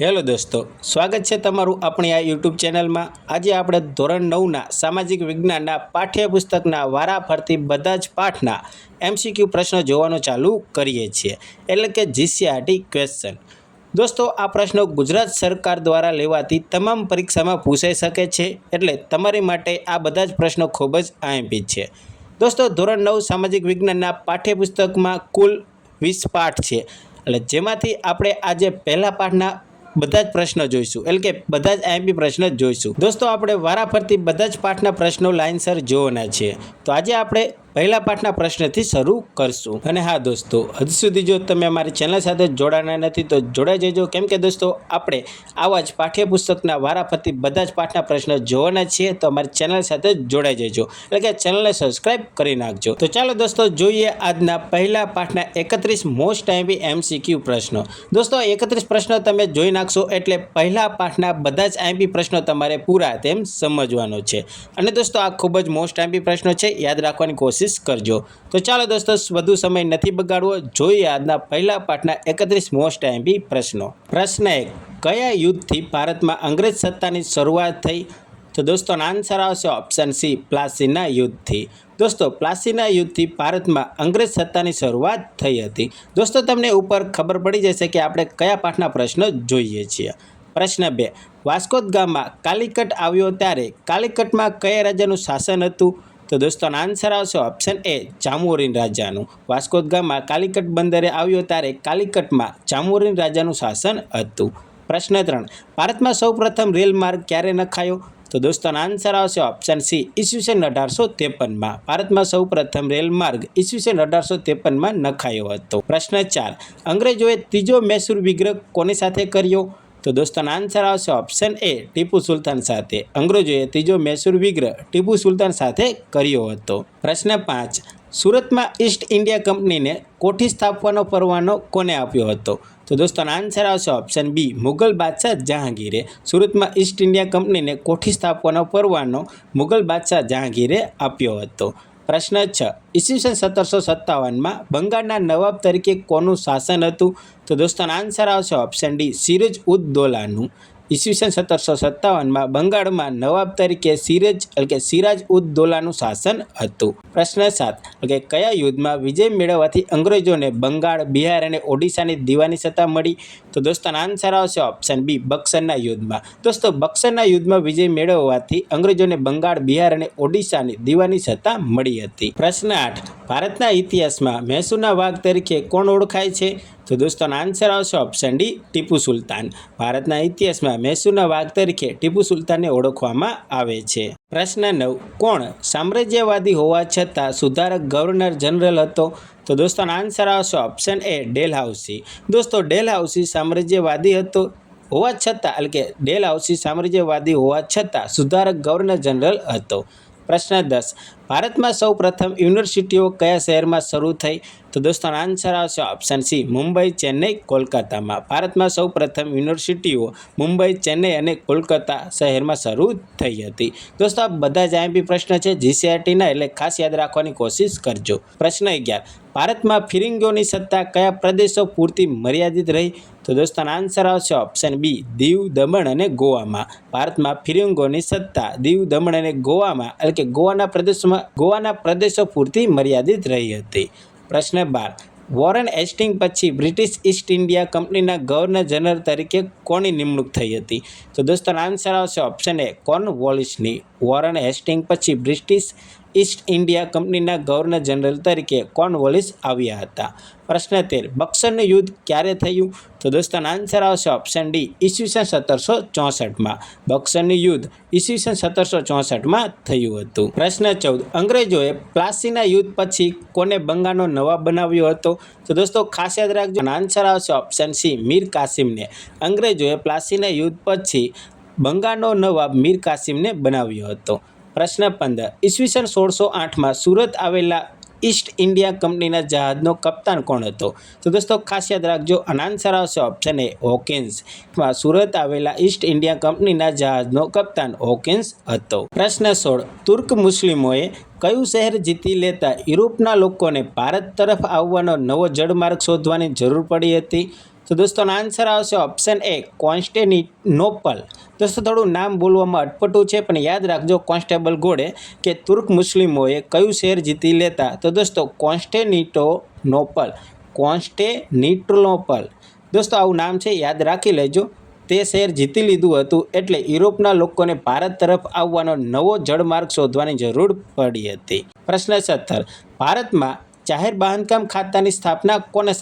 Hello દોસ્તો, સ્વાગત છે તમારું આપણી આ યુટ્યુબ ચેનલમાં. આજે આપણે ધોરણ નવના સામાજિક વિજ્ઞાનના પાઠ્યપુસ્તકના વારા ફરતી બધા જ પાઠના એમસીક્યુ પ્રશ્નો જોવાનું ચાલુ કરીએ છીએ. એટલે કે જીસીઆરટી ક્વેશ્ચન દોસ્તો, આ પ્રશ્નો ગુજરાત સરકાર દ્વારા લેવાતી તમામ પરીક્ષામાં પૂછાઈ શકે છે, એટલે તમારી માટે આ બધા જ પ્રશ્નો ખૂબ જ આઈએમપી છે. દોસ્તો, ધોરણ નવ સામાજિક વિજ્ઞાનના પાઠ્યપુસ્તકમાં કુલ વીસ પાઠ છે. એટલે જેમાંથી આપણે આજે પહેલા પાઠના બધા જ પ્રશ્નો જોઈશું. એટલે કે બધા જ આઈએમપી પ્રશ્ન જ જોઈશું. દોસ્તો, આપણે વારાફરતી બધા જ પાઠના પ્રશ્નો લાઇનસર જોવાના છે. તો આજે આપણે પહેલા પાઠના પ્રશ્નથી શરૂ કરશું. અને હા દોસ્તો, હજુ સુધી જો તમે અમારી ચેનલ સાથે જોડાના નથી તો જોડાઈ જજો. કેમ કે દોસ્તો, આપણે આવા જ પાઠ્યપુસ્તકના વારાફરતી બધા જ પાઠના પ્રશ્નો જોવાના છીએ, તો અમારી ચેનલ સાથે જોડાઈ જજો. એટલે કે ચેનલને સબસ્ક્રાઇબ કરી નાખજો. તો ચાલો દોસ્તો, જોઈએ આજના પહેલા પાઠના એકત્રીસ મોસ્ટ ટાઈમી એમસીક્યુ પ્રશ્નો. દોસ્તો એકત્રીસ પ્રશ્નો તમે જોઈ નાખશો એટલે પહેલા પાઠના બધા જ આઈમ્પી પ્રશ્નો તમારે પૂરા તેમ સમજવાનો છે. અને દોસ્તો, આ ખૂબ જ મોસ્ટ આઈમ્પી પ્રશ્નો છે. યાદ રાખવાની કોશિશ કરજો. તો ચાલો દોસ્તો, વધુ સમય નથી બગાડવો. જોઈએ આજના પહેલા પાઠના એકત્રીસ મોસ્ટ એમ્પી પ્રશ્નો. પ્રશ્ન એક, કયા યુદ્ધથી ભારતમાં અંગ્રેજ સત્તાની શરૂઆત થઈ? તો દોસ્તોનો આન્સર આવશે ઓપ્શન સી પ્લાસીના યુદ્ધથી. દોસ્તો, પ્લાસીના યુદ્ધથી ભારતમાં અંગ્રેજ સત્તાની શરૂઆત થઈ હતી. દોસ્તો, તમને ઉપર ખબર પડી જશે કે આપણે કયા પાઠના પ્રશ્નો જોઈએ છીએ. પ્રશ્ન બે વાસ્કોદ ગામમાં કાલિકટ આવ્યો ત્યારે કાલિકટમાં કયા રાજાનું શાસન હતું? તો દોસ્તોનો આન્સર આવશે ઓપ્શન એ જામોરીન રાજાનું. વાસ્કોદ ગામમાં કાલિકટ બંદરે આવ્યો ત્યારે કાલિકટમાં જામોરીન રાજાનું શાસન હતું. પ્રશ્ન ત્રણ, ભારતમાં સૌપ્રથમ રેલ માર્ગ ક્યારે નખાયો? તો દોસ્તોનો આન્સર આવશે ઓપ્શન સી ઈસવીસન અઢારસો ત્રેપનમાં. ભારતમાં સૌપ્રથમ રેલ માર્ગ ઈસવીસન અઢારસો ત્રેપનમાં નખાયો હતો. પ્રશ્ન ચાર, અંગ્રેજોએ ત્રીજો મૈસૂર વિગ્રહ કોની સાથે કર્યો? તો દોસ્તોનો આન્સર આવશે ઓપ્શન એ ટીપુ સુલતાન સાથે. અંગ્રેજોએ ત્રીજો મૈસૂર વિગ્રહ ટીપુ સુલતાન સાથે કર્યો હતો. પ્રશ્ન પાંચ, સુરતમાં ઈસ્ટ ઇન્ડિયા કંપનીને કોઠી સ્થાપવાનો પરવાનો કોને આપ્યો હતો? તો દોસ્તોનો આન્સર આવશે ઓપ્શન બી મુગલ બાદશાહ જહાંગીરે સુરતમાં ઈસ્ટ ઇન્ડિયા કંપનીને કોઠી સ્થાપવાનો પરવાનો મુગલ બાદશાહ જહાંગીરે આપ્યો હતો. પ્રશ્ન છ. ઈસવીસન સત્તરસો સત્તાવનમાં બંગાળના નવાબ તરીકે કોનું શાસન હતું? તો દોસ્તોનો આન્સર આવશે ઓપ્શન ડી, સિરજ ઉદ દૌલાનું. ઈસવીસન સત્તરસો સત્તાવનમાં બંગાળમાં નવાબ તરીકે સિરજ, એટલે કે સિરાજ ઉદ દોલાનું શાસન હતું. પ્રશ્ન સાત, એટલે કયા યુદ્ધમાં વિજય મેળવવાથી અંગ્રેજોને બંગાળ, બિહાર અને ઓડિશાની દીવાની સત્તા મળી? તો દોસ્તો, આન્સર આવશે ઓપ્શન બી, બક્સરના યુદ્ધમાં. દોસ્તો, બક્સરના યુદ્ધમાં વિજય મેળવવાથી અંગ્રેજોને બંગાળ, બિહાર અને ઓડિશાની દીવાની સત્તા મળી હતી. પ્રશ્ન આઠ, ભારતના ઇતિહાસમાં મૈસૂરના વાઘ તરીકે કોણ ઓળખાય છે? તો દોસ્તોનો આન્સર આવશે ઓપ્શન ડી ટીપુ સુલતાન. ભારતના ઇતિહાસમાં મૈસૂરના વાઘ તરીકે ટીપુ સુલતાનને ઓળખવામાં આવે છે. પ્રશ્ન નવ, કોણ સામ્રાજ્યવાદી હોવા છતાં સુધારક ગવર્નર જનરલ હતો? તો દોસ્તોનો આન્સર આવશે ઓપ્શન એ ડેલ હાઉસી દોસ્તો, ડેલહાઉસી સામ્રાજ્યવાદી હતો હોવા છતાં, એટલે કે ડેલ હાઉસી સામ્રાજ્યવાદી હોવા છતાં સુધારક ગવર્નર જનરલ હતો. પ્રશ્ન દસ, ભારતમાં સૌ પ્રથમ યુનિવર્સિટીઓ કયા શહેરમાં શરૂ થઈ? તો દોસ્તોનો આન્સર આવશે ઓપ્શન સી મુંબઈ, ચેન્નઈ, કોલકાતામાં. ભારતમાં સૌ પ્રથમ યુનિવર્સિટીઓ મુંબઈ, ચેન્નઈ અને કોલકાતા શહેરમાં શરૂ થઈ હતી. દોસ્તો આ બધા જ આઈએમપી પ્રશ્ન છે જીસીઆરટીના એટલે ખાસ યાદ રાખવાની કોશિશ કરજો. પ્રશ્ન અગિયાર, ભારતમાં ફિરિંગીઓની સત્તા કયા પ્રદેશો પૂરતી મર્યાદિત રહી? તો દોસ્તોનો આન્સર આવશે ઓપ્શન બી દીવ, દમણ અને ગોવામાં. ભારતમાં ફિરિંગોની સત્તા દીવ, દમણ અને ગોવામાં, એટલે કે ગોવાના પ્રદેશોમાં, ગોવાના પ્રદેશો પૂરતી મર્યાદિત રહી હતી. પ્રશ્ન બાર. વોરન એસ્ટિંગ પછી બ્રિટિશ ઈસ્ટ ઇન્ડિયા કંપનીના ગવર્નર જનરલ તરીકે કોની નિમણૂક થઈ હતી? તો દોસ્તો, આન્સર આવશે ઓપ્શન એ કોર્ન વોલિસની વોરન હેસ્ટિંગ પછી બ્રિટિશ ઈસ્ટ ઇન્ડિયા કંપનીના ગવર્નર જનરલ તરીકે કોર્નવોલિસ આવ્યા હતા. પ્રશ્ન તેર, બક્સરનું યુદ્ધ ક્યારે થયું? તો દોસ્તો આન્સર આવશે ઓપ્શન ડી ઈસવીસન સત્તરસો ચોસઠમાં. બક્સરનું યુદ્ધ ઈસવીસન સત્તરસો ચોસઠમાં થયું હતું. પ્રશ્ન ચૌદ, અંગ્રેજોએ પ્લાસીના યુદ્ધ પછી કોને બંગાળનો નવાબ બનાવ્યો હતો? તો દોસ્તો, ખાસ યાદ રાખજો આન્સર આવશે ઓપ્શન સી મીર કાસિમને. અંગ્રેજોએ પ્લાસીના યુદ્ધ પછી બંગાળનો નવાબ મીર કાસિમને બનાવ્યો હતો. પ્રશ્ન પંદર. ઈસવીસન સોળસો આઠમાં સુરત આવેલા ઈસ્ટ ઇન્ડિયા કંપનીના જહાજનો કપ્તાન કોણ હતો? તો દોસ્તો, ખાસ યાદ રાખજો અનાન્સર આવશે ઓપ્શન એ હોકિન્સ. સુરત આવેલા ઈસ્ટ ઇન્ડિયા કંપનીના જહાજનો કપ્તાન હોકિન્સ હતો. પ્રશ્ન સોળ. તુર્ક મુસ્લિમોએ કયું શહેર જીતી લેતા યુરોપના લોકોને ભારત તરફ આવવાનો નવો જળમાર્ગ શોધવાની જરૂર પડી હતી? તો દોસ્તોનો આન્સર આવશે ઓપ્શન એ કોન્સ્ટેનિનોપલ. દોસ્તો થોડું નામ બોલવામાં અટપટું છે, પણ યાદ રાખજો કોન્સ્ટેબલ ઘોડે કે તુર્ક મુસ્લિમોએ કયું શહેર જીતી લેતા? તો દોસ્તો કોન્સ્ટેનિટોનોપલ કોન્સ્ટેનિટોનોપલ દોસ્તો આવું નામ છે, યાદ રાખી લેજો. તે શહેર જીતી લીધું હતું એટલે યુરોપના લોકોને ભારત તરફ આવવાનો નવો જળમાર્ગ શોધવાની જરૂર પડી હતી. પ્રશ્ન સત્તર, ભારતમાં જાહેર બાંધકામ ખાતાની સ્થાપના કોને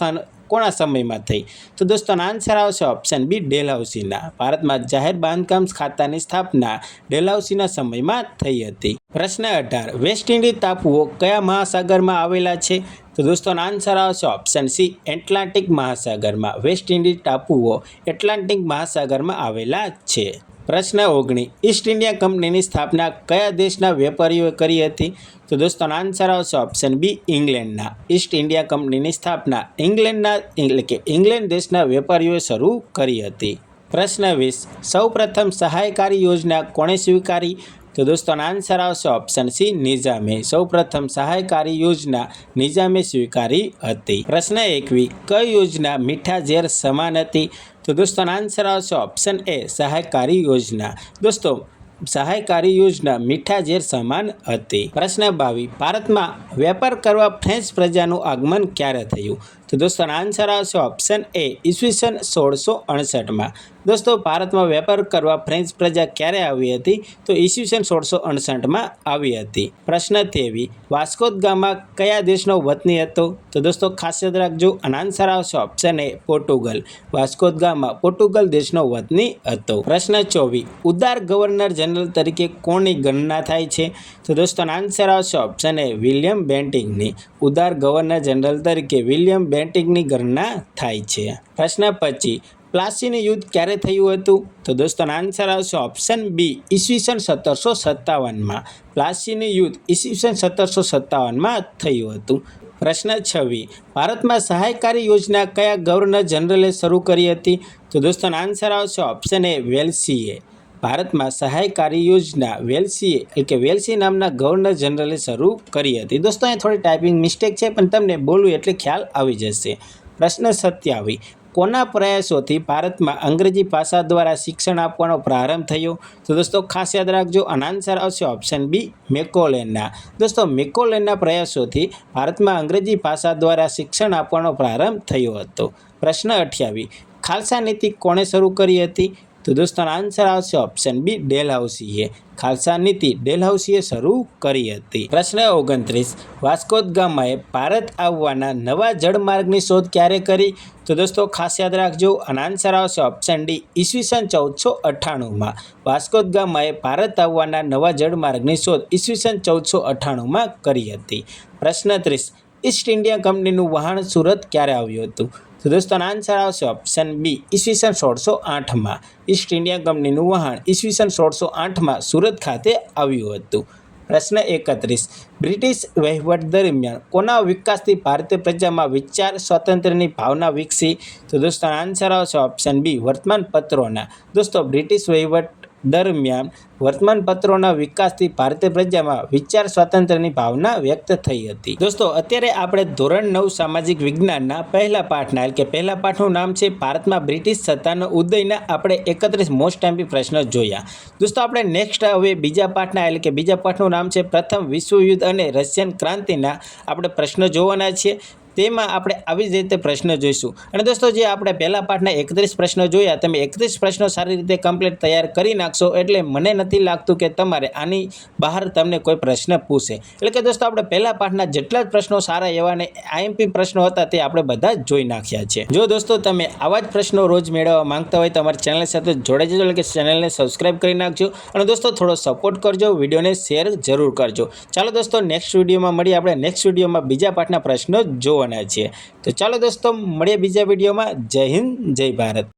કોના સમયમાં થઈ? તો દોસ્તોનો આન્સર આવશે ઓપ્શન બી ડેલહાઉસીના ભારતમાં જાહેર બાંધકામ ખાતાની સ્થાપના ડેલહાઉસીના સમયમાં થઈ હતી. પ્રશ્ન અઢાર, વેસ્ટ ઇન્ડિઝ ટાપુઓ કયા મહાસાગરમાં આવેલા છે? તો દોસ્તોનો આન્સર આવશે ઓપ્શન સી એટલાન્ટિક મહાસાગરમાં. વેસ્ટ ઇન્ડિઝ ટાપુઓ એટલાન્ટિક મહાસાગરમાં આવેલા છે. પ્રશ્ન ઓગણીસ ઈસ્ટ ઇન્ડિયા કંપનીની સ્થાપના કયા દેશના વેપારીઓએ કરી હતી? તો દોસ્તોનો આન્સર આવશે ઓપ્શન બી ઇંગ્લેન્ડના. ઈસ્ટ ઇન્ડિયા કંપનીની સ્થાપના ઇંગ્લેન્ડના, એટલે કે ઇંગ્લેન્ડ દેશના વેપારીઓએ શરૂ કરી હતી. પ્રશ્ન વીસ. સૌપ્રથમ સહાયકારી યોજના કોણે સ્વીકારી? તો દોસ્તોનો આન્સર આવશે ઓપ્શન સી નિઝામે. સૌપ્રથમ સહાયકારી યોજના નિઝામે સ્વીકારી હતી. પ્રશ્ન એકવી. કઈ યોજના મીઠા ઝેર સમાન હતી? તો દોસ્તોનો આન્સર આવશે ઓપ્શન એ સહાયકારી યોજના. દોસ્તો, સહાયકારી યોજના મીઠા ઝેર સમાન હતી. પ્રશ્ન ભાવી ભારતમાં વેપાર કરવા ફ્રેન્ચ પ્રજાનું આગમન ક્યારે થયું? તો દોસ્તો આન્સર આવશે ઓપ્શન એ ઈસવીસન સોળસો અડસઠમાં. દોસ્તો, ભારતમાં વેપાર કરવા ફ્રેન્ચ પ્રજા ક્યારે આવી હતી? તો ઈસવીસન સોળસો અડસઠમાં આવી હતી. પ્રશ્ન તેવી વાસ્કોદ ગામમાં કયા દેશનો વતની હતો? તો દોસ્તો, ખાસ યાદ રાખજો અને આન્સર આવશે ઓપ્શન એ પોર્ટુગલ. વાસ્કોદ ગામમાં પોર્ટુગલ દેશનો વતની હતો. પ્રશ્ન ચોવીસ ઉદાર ગવર્નર જનરલ તરીકે કોની ગણના થાય છે? તો દોસ્તો આન્સર આવશે ઓપ્શન એ વિલિયમ બેન્ટિંગની. ઉદાર ગવર્નર જનરલ તરીકે વિલિયમ બેન્ટિંગની ગણના થાય છે. પ્રશ્ન પચીસ પ્લાસીનું યુદ્ધ ક્યારે થયું હતું? તો દોસ્તોનો આન્સર આવશે ઓપ્શન બી ઈસવીસન સત્તરસો સત્તાવનમાં. પ્લાસીનું યુદ્ધ ઈસવીસન સત્તરસો સત્તાવનમાં થયું હતું. પ્રશ્ન છવ્વી, ભારતમાં સહાયકારી યોજના કયા ગવર્નર જનરલે શરૂ કરી હતી? તો દોસ્તોનો આન્સર આવશે ઓપ્શન એ વેલ્સીએ. ભારતમાં સહાયકારી યોજના વેલસીએ, એટલે કે વેલ્સી નામના ગવર્નર જનરલે શરૂ કરી હતી. દોસ્તો અહીં થોડી ટાઈપિંગ મિસ્ટેક છે, પણ તમને બોલવું એટલે ખ્યાલ આવી જશે. પ્રશ્ન સત્યાવીસ કોના પ્રયાસોથી ભારતમાં અંગ્રેજી ભાષા દ્વારા શિક્ષણ આપવાનો પ્રારંભ થયો? તો દોસ્તો, ખાસ યાદ રાખજો અને આન્સર આવશે ઓપ્શન બી મેકોલેનના દોસ્તો મેકોલેનના પ્રયાસોથી ભારતમાં અંગ્રેજી ભાષા દ્વારા શિક્ષણ આપવાનો પ્રારંભ થયો હતો. પ્રશ્ન અઠ્યાવીસ ખાલસા નીતિ કોણે શરૂ કરી હતી? તો દોસ્તોનો આન્સર આવશે ઓપ્શન બી ડેલહાઉસીએ ખાલસા નીતિ ડેલહાઉસીએ શરૂ કરી હતી. પ્રશ્ન ઓગણત્રીસ વાસ્કોદ ગામાએ ભારત આવવાના નવા જળમાર્ગની શોધ ક્યારે કરી? તો દોસ્તો ખાસ યાદ રાખજો અને આન્સર આવશે ઓપ્શન ડી ઈસવીસન ચૌદસો અઠ્ઠાણુંમાં. વાસ્કોદ ગામાએ ભારત આવવાના નવા જળમાર્ગની શોધ ઈસવીસન ચૌદસો અઠ્ઠાણુંમાં કરી હતી. પ્રશ્ન ત્રીસ, ઈસ્ટ ઇન્ડિયા કંપનીનું વહાણ સુરત ક્યારે આવ્યું હતું? તો દોસ્તોનો આન્સર આવશે ઓપ્શન બી ઈસવીસન સોળસો આઠમાં ઈસ્ટ ઇન્ડિયા કંપનીનું વહાણ ઈસવીસન સોળસો આઠમાં સુરત ખાતે આવ્યું હતું. પ્રશ્ન એકત્રીસ. બ્રિટિશ વહીવટ દરમિયાન કોના વિકાસથી ભારતીય પ્રજામાં વિચાર સ્વાતંત્ર્યની ભાવના વિકસી? તો દોસ્તો આન્સર આવશે ઓપ્શન બી વર્તમાન પત્રોના દોસ્તો, બ્રિટિશ વહીવટ દરમિયાન વર્તમાનપત્રોના વિકાસથી ભારતીય પ્રજામાં વિચાર સ્વાતંત્ર્યની ભાવના વ્યક્ત થઈ હતી. દોસ્તો, અત્યારે આપણે ધોરણ નવ સામાજિક વિજ્ઞાનના પહેલા પાઠના એટલે કે પહેલા પાઠનું નામ છે ભારતમાં બ્રિટિશ સત્તાનો ઉદયના આપણે એકત્રીસ મોસ્ટ ટાઈમ્પી પ્રશ્નો જોયા. દોસ્તો, આપણે નેક્સ્ટ હવે બીજા પાઠના એટલે કે બીજા પાઠનું નામ છે પ્રથમ વિશ્વયુદ્ધ અને રશિયન ક્રાંતિના આપણે પ્રશ્નો જોવાના છીએ. તેમાં આપણે આવી જ રીતે પ્રશ્ન જોઈશું. અને દોસ્તો, જે આપણે પહેલા પાઠના એકત્રીસ પ્રશ્નો જોયા, તમે એકત્રીસ પ્રશ્નો સારી રીતે કમ્પ્લીટ તૈયાર કરી નાખશો, એટલે મને નથી લાગતું કે તમારે આની બહાર તમને કોઈ પ્રશ્ન પૂછે. એટલે કે દોસ્તો, આપણે પહેલા પાઠના જેટલા જ પ્રશ્નો સારા એવા ને આઈએમપી પ્રશ્નો હતા તે આપણે બધા જ જોઈ નાખ્યા છે. જો દોસ્તો, તમે આવા જ પ્રશ્નો રોજ મેળવવા માંગતા હોય તો ચેનલ સાથે જોડાઈ જજો, એટલે કે ચેનલને સબસ્ક્રાઈબ કરી નાખજો. અને દોસ્તો, થોડો સપોર્ટ કરજો, વિડીયોને શેર જરૂર કરજો. ચાલો દોસ્તો નેક્સ્ટ વિડીયોમાં મળીએ. આપણે નેક્સ્ટ વિડીયોમાં બીજા પાઠના પ્રશ્નો જોવાના છીએ તો ચાલો દોસ્તો મળીએ બીજા વિડીયોમાં. જય હિન્દ જય ભારત.